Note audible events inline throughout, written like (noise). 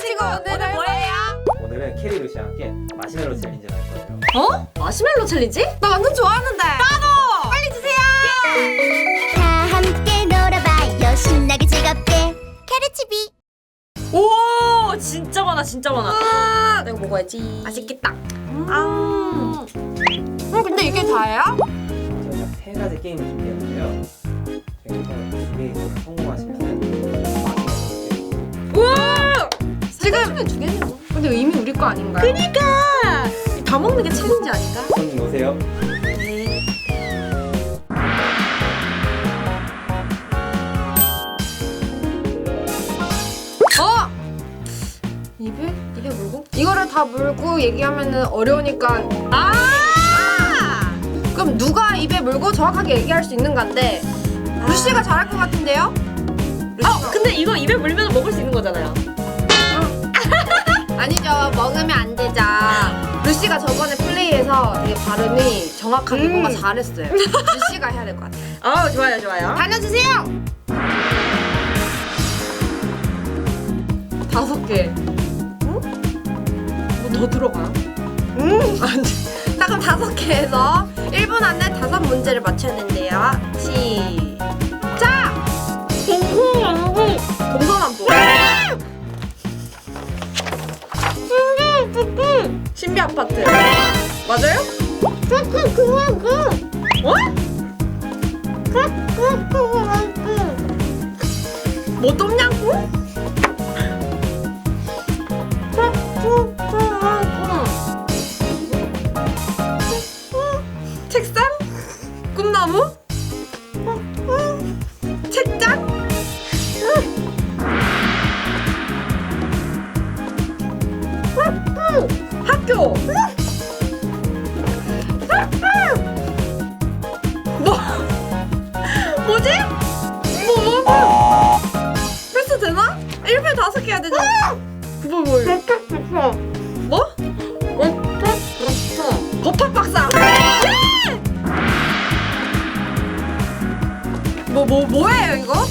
친구 오늘 뭐예요? 오늘은 캐리 루시와 함께 마시멜로 챌린지를 할 거예요. 어? 마시멜로 챌린지? 나 완전 좋아하는데. 나도. 빨리 주세요. 다 함께 놀아봐요 신나게 즐겁게 캐르치비 오 진짜 많아 진짜 많아. 내가 먹어야지. 맛있겠다. 아. 어 근데 이게 다예요? 저희가 세 가지 게임을 준비했는데요. 여기서 두개 이상을 성공하시면 마시멜로 우와. 지금 두 개는 뭐. 근데 이미 우리 거 아닌가요? 그니까 다 먹는 게 챌린지 아닌가? 손 놓으세요. 어! 입에? 입에 물고? 이거를 다 물고 얘기하면은 어려우니까 아. 그럼 누가 입에 물고 정확하게 얘기할 수 있는 건데 루시가 잘할 것 같은데요? 루시가. 어 근데 이거 입에 물면 먹을 수 있는 거잖아요. 아니죠 먹으면 안 되죠 루시가 저번에 플레이해서 되게 발음이 정확하게 음. 뭔가 잘했어요 루시가 해야 될 것 같아요 아 좋아요 좋아요. 달려주세요 다섯 개 뭐 더 들어가요? 음. 자 그럼 다섯 개에서 1분 안에 다섯 문제를 맞춰야 된대요. 시작! 신비 아파트. 맞아요? 어? 뭐 똠양꿍? 책상? 학교? 뭐? 뭐지? 뭐, 뭐, 뭐? 패스 되나? 1분 다섯 개 해야 되잖아. 뭐, 뭐, 뭐? 법학 박사. 뭐, 뭐, 뭐예요, 이거?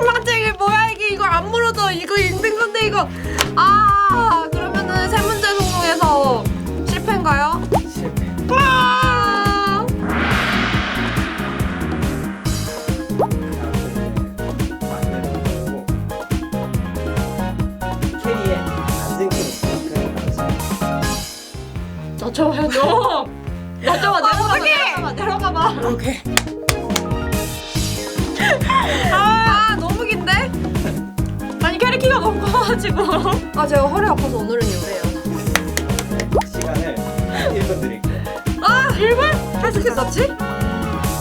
저 추출망자 이게 뭐야, 이게? 이거 안 물어도 이거 힘든 건데, 이거. 아, 그러면은 세 문제 성공해서 실패인가요? 실패. 아! 캐리의. 낮춰봐, 아, 내려가봐, 어떡해! 내려가봐, 내려가봐. 오케이. 너무 커가지고. (laughs) 아, 제가 허리 아파서 오늘은 요래요. 시간을 1분 드릴게요. 아, 1분? 어떻게 썼지?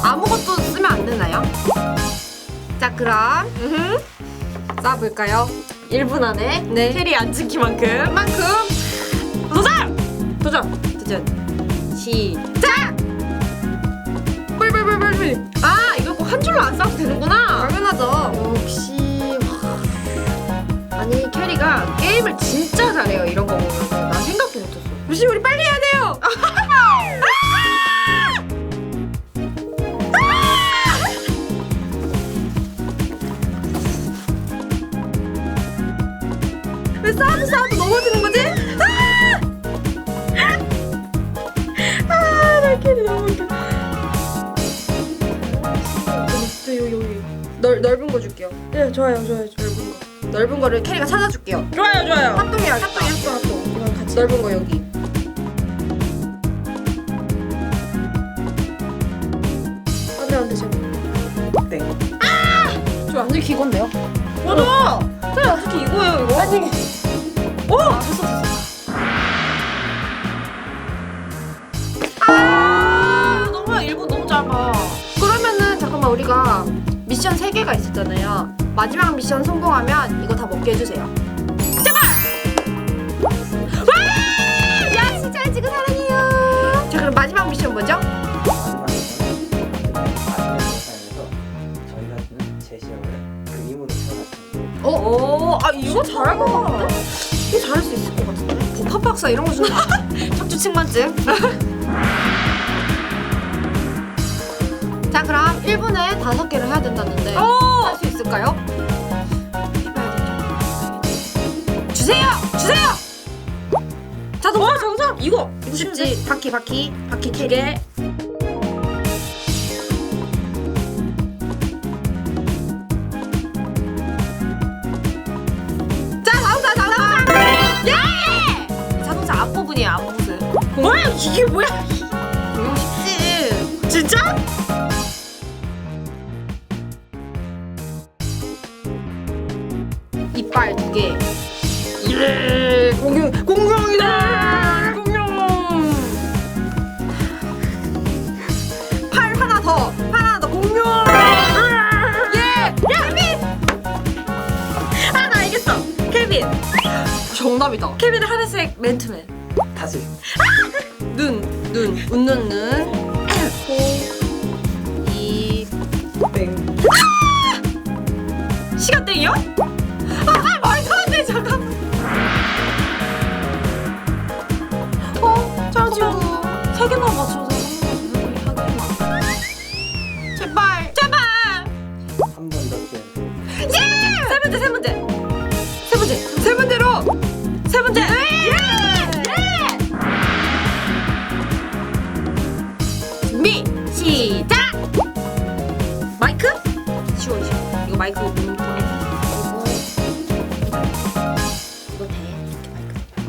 아무것도 쓰면 안 되나요? 자, 그럼 음흠. 써볼까요? 1분 안에 네. 캐리 앉은 키만큼. 그만큼 도전! 도전! 도전! 시작! 뿔뿔뿔뿔뿔 아, 이거 꼭 한 줄로 안 써도 싸워도 싸워도 넘어지는 거지? 아, 나 캐리 너무 웃겨. 저 여기, 여기. 넓, 넓은 거 줄게요. 네, 좋아요, 좋아요. 넓은 거. 넓은 거를 캐리가 찾아줄게요. 좋아요, 좋아요. 합동이야. 합동, 합동, 합동. 이건 같이. 넓은 거 여기. 안 돼, 안 돼, 제발. 땡. 저 완전 기건데요? 맞아! 캐리 어떻게 이거예요, 이거? 아니. 오! 됐어, 됐어. 아, 너무 1분 너무 짧아. 그러면은 잠깐만 우리가 미션 3개가 있었잖아요. 마지막 미션 성공하면 이거 다 먹게 해주세요. 제발! 와! 야, 진짜 지금 사랑해요. 자, 그럼 마지막 미션 뭐죠? 저희가 제시어를 그림으로 표현하시면 어? 오, 아, 이거 잘할 것 같은데? 이거 잘할 수 있을 것 같은데? 법학 박사 이런 거 주는 거 (laughs) 척추측만증. (laughs) 자 그럼 1분에 다섯 개를 해야 된다는데 오! 할수 있을까요? 해봐야 되죠. 주세요! 주세요! 자, 너 정상! 이거! 이거 쉽지? 바퀴 바퀴 바퀴 두 개. 이게 뭐야? 쉽지? 진짜? 이빨 두 개. 예! 공룡, 공룡이다! 공룡! 팔 하나 더! 팔 하나 더! 공룡! 예! 야, 케빈! 아, 나 알겠어! 케빈! 정답이다. 케빈의 하늘색 맨투맨. 다시. 눈, 눈, 웃는 눈. 코, 입, 땡. 시간 땡이요? 아, 아 말도 안 돼, 잠깐만. 어, 저 친구 세 개나 맞춰서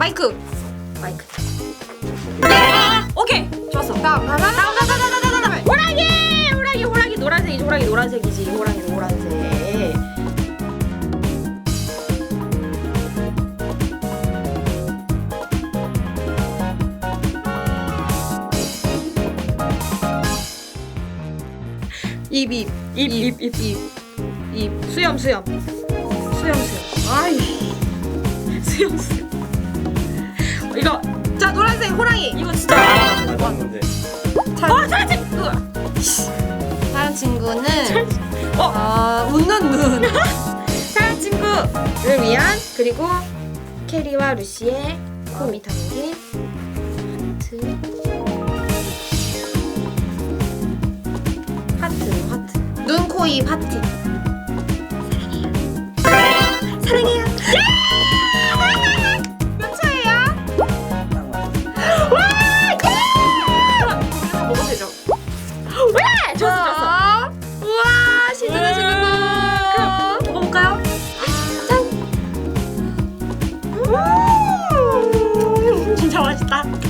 마이크. 마이크. 예! 오케이, 좋았어. 다음 다음 다음. 다음, 다음, 다음, 다음. 호랑이! 호랑이, 호랑이, 노란색이지. 호랑이, 노란색이지. 호랑이, 노란색. 입, 입, 입, 입, 입, 입, 입. 수염, 수염. 수염, 수염. 아이. 수염, 수염. 이거. 자 노란색 호랑이. 이거 진짜. 봤는데. 차지 다른 친구는 (laughs) 어. 웃는 눈. (laughs) 다른 친구를 위한 그리고 캐리와 루시의 홈이 담긴 하트. 하트 하트. 눈, 코, 입, 하트. 사랑해요. 맛있다.